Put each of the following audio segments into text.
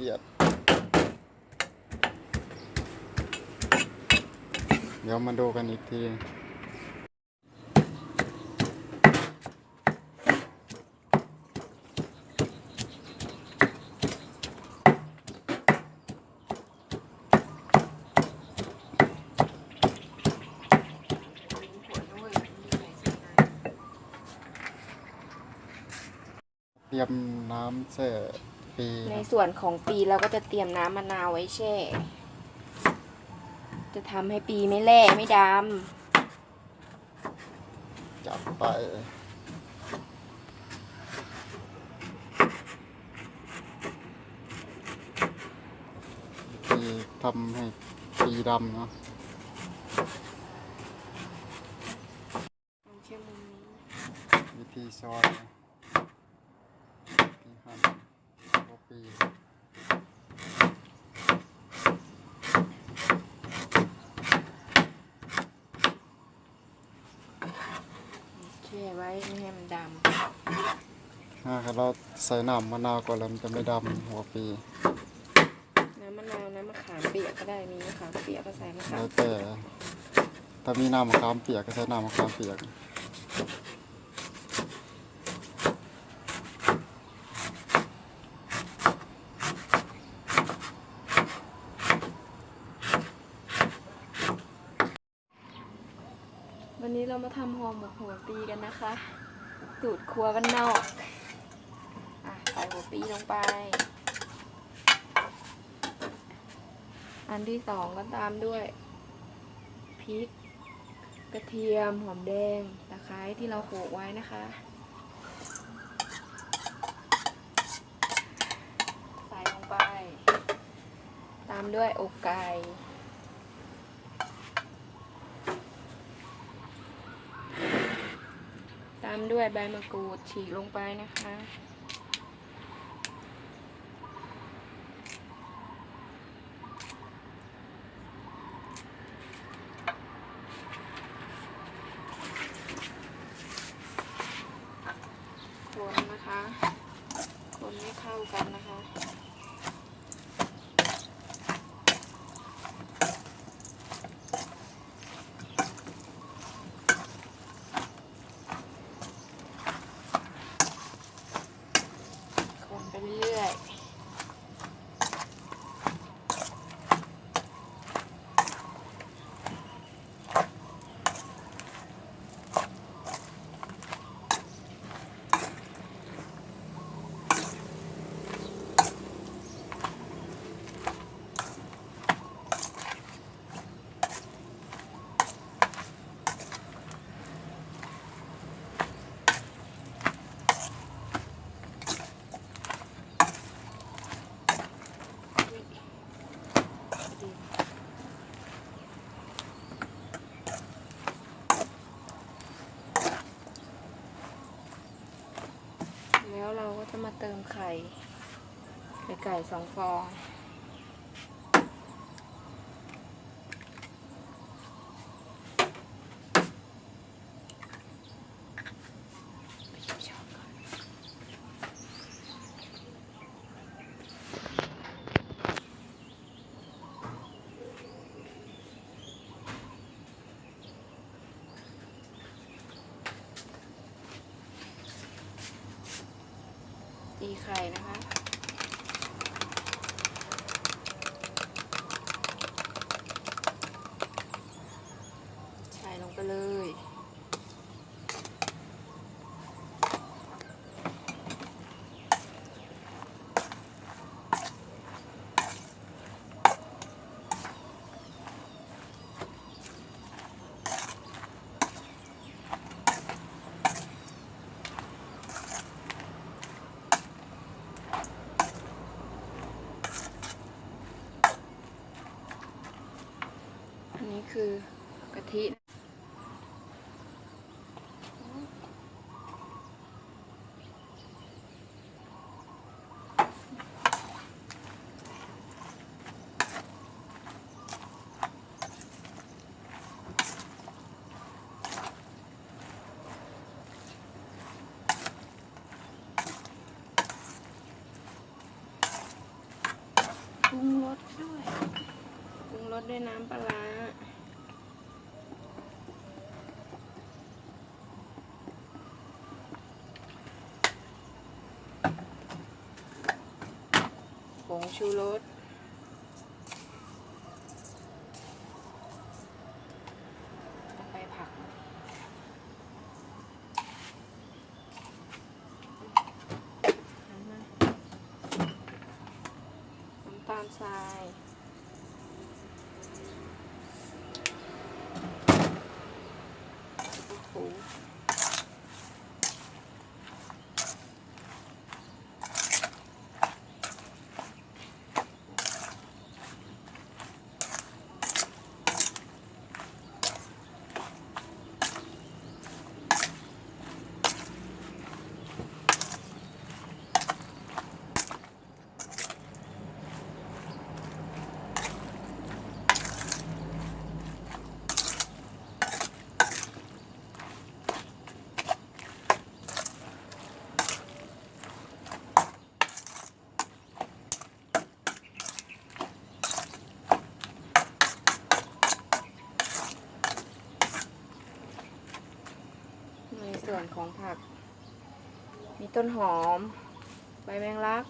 เอียด เดี๋ยวมาดูกันอีกทีเตรียมน้ำเสร็จ ปีในส่วนของปีเราก็จะเตรียมน้ำมะนาวไว้แช่ จะทำให้ปีไม่แล่ไม่ดจับไปที่ทำให้ปีดำเนาะำเชื่อมุมนี้ วิธีซอยวิธีหั่นหัว ปีแช่ไว้ไม่ให้มันดถ้าเราใส่น้ำมะนาวก่อนแล้วมันจะไม่ดำหัวปีำน้ำมะนาวน้ำมะขามเปียกก็ได้มีมะขามเปียกก็ใส่มะขาแล้มวแต่ถ้ามีน้ำมะขามเปียกก็ใช้น้ำมะขามเปียก วันนี้เรามา ทำห่อหมกหัวปีกันนะคะสูตรครัวกันนอกอะใส่หัวปีลงไป อันที่สองก็ตามด้วยพริก กระเทียม หอมแดง ตะไคร้ที่เราโขลกไว้นะคะ ใส่ลงไป ตามด้วยอกไก่ ตาม ด้วยใบมะกรูดฉีกลงไปนะคะ คนนะคะ คนให้เข้ากันนะคะ คนไปเรื่อยๆแล้ว เติมไข่ ไข่ไก่สองฟอง ตีไข่นะคะ น้ำปลาผงชูรสไปผักน้ำตาลทราย ส่วนของผัก มีต้นหอม ใบแมงลัก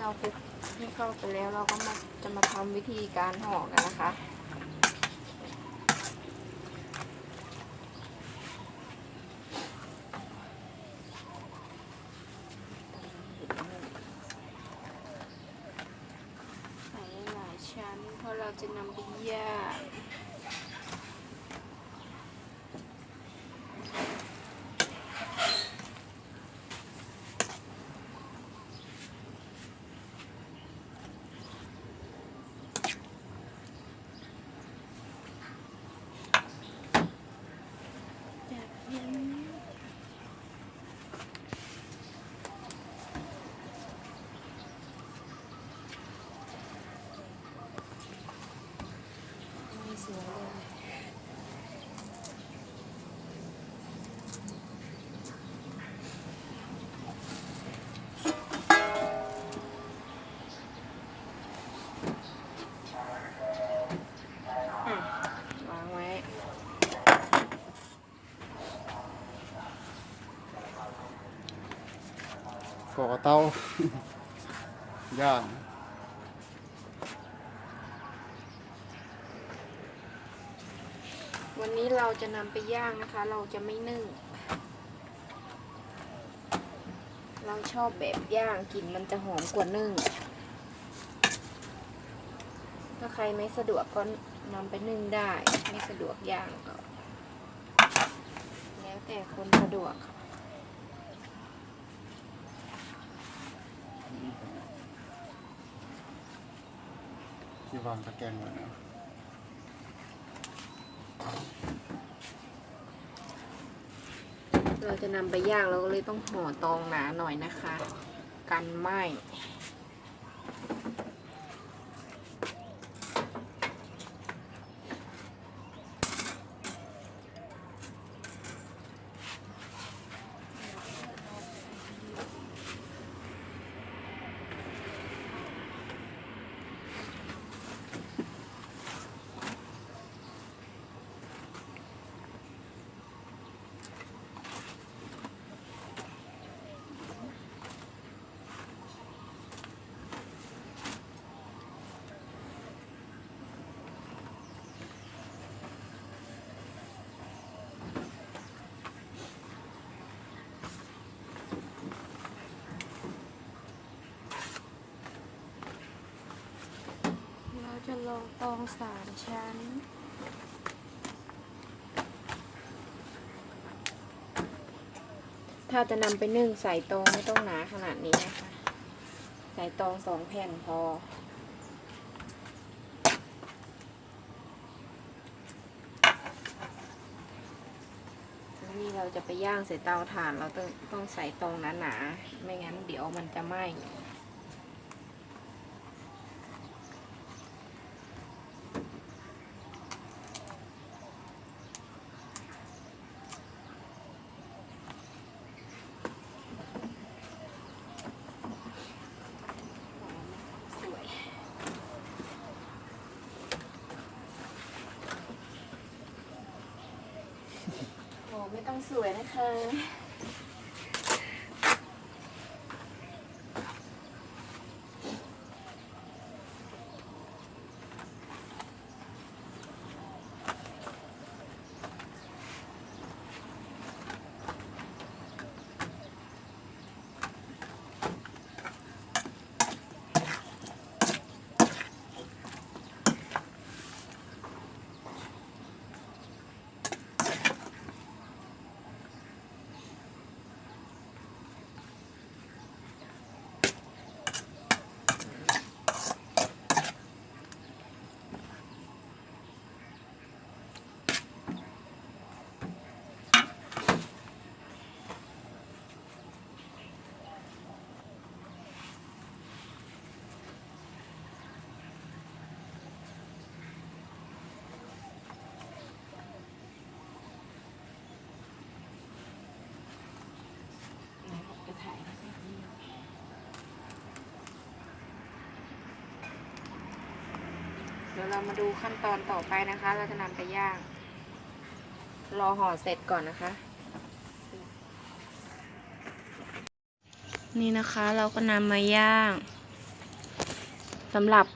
เราคลุกให้เข้าไปแล้วเราก็มาจะมาทำวิธีการห่อกันนะคะใส่หลายชั้นเพราะเราจะนำไปย่างแบบนี้ไม่สวยเลย อะวางไว้ ก่อเตาย่างวันนี้เราจะนำไปย่างนะคะ เราจะไม่นึ่ง เราชอบแบบย่างกลิ่นมันจะหอมกว่านึ่ง ถ้าใครไม่สะดวกก็นำไปนึ่งได้ ไม่สะดวกย่างก็แต่คนสะดวกค่ะ ที่วางตะแกรงไว้นะเราจะนำไปย่างเราก็เลยต้องห่อตองหนาหน่อยนะคะ กันไหม ลตองสามชั้น ถ้าจะนำไปนึ่งใส่ตองไม่ต้องหนาขนาดนี้นะคะ ใส่ตองสองแผ่นพอนี่เราจะไปย่างใส่เตาถ่านเราต้องต้องใส่ตองหนาๆไม่งั้นเดี๋ยวมันจะไหม้ ไม่ต้องสวยนะคะ ดี๋ยวเรามาดูขั้นตอนต่อไปนะคะ เราจะนำไปย่าง รอห่อเสร็จก่อนนะคะ นี่นะคะเราก็นำมาย่างสำหรับ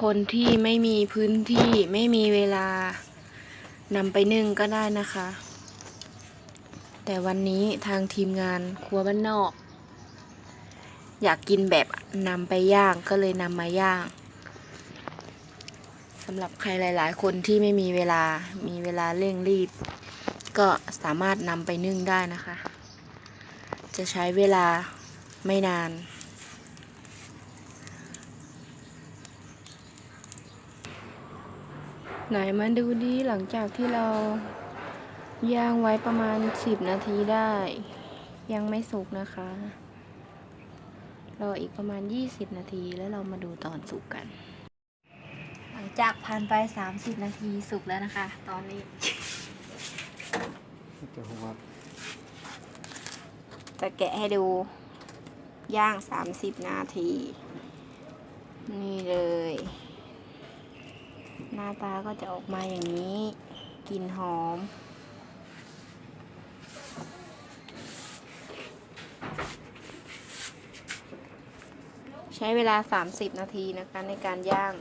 คนที่ไม่มีพื้นที่ไม่มีเวลานำไปนึ่งก็ได้นะคะ แต่วันนี้ทางทีมงานครัวบ้านนอก อยากกินแบบนำไปย่างก็เลยนำมาย่าง สำหรับใครหลาย ๆ คนที่ไม่มีเวลา มีเวลาเร่งรีบ ก็สามารถนำไปนึ่งได้นะคะ จะใช้เวลาไม่นาน ไหนมาดูดิหลังจากที่เราย่างไว้ประมาณ 10 นาทีได้ ยังไม่สุกนะคะ รออีกประมาณ 20 นาทีแล้วเรามาดูตอนสุกกัน จากผ่านไป 30 นาทีสุกแล้วนะคะ ตอนนี้ จะหัวจะแกะให้ดู ย่าง 30 นาที นี่เลย หน้าตาก็จะออกมาอย่างนี้กลิ่นหอมใช้เวลา 30 นาทีนะคะในการย่าง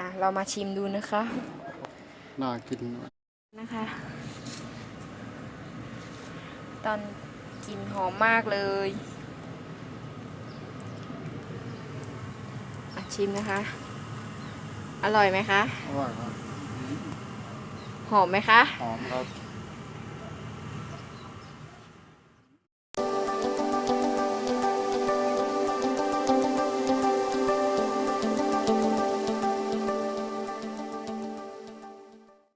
อะ เรามาชิมดูนะคะ น่ากินนะคะ ตอนกลิ่นหอมมากเลยอะชิมนะคะ อร่อยไหมคะ อร่อยครับ หอมไหมคะ หอมครับ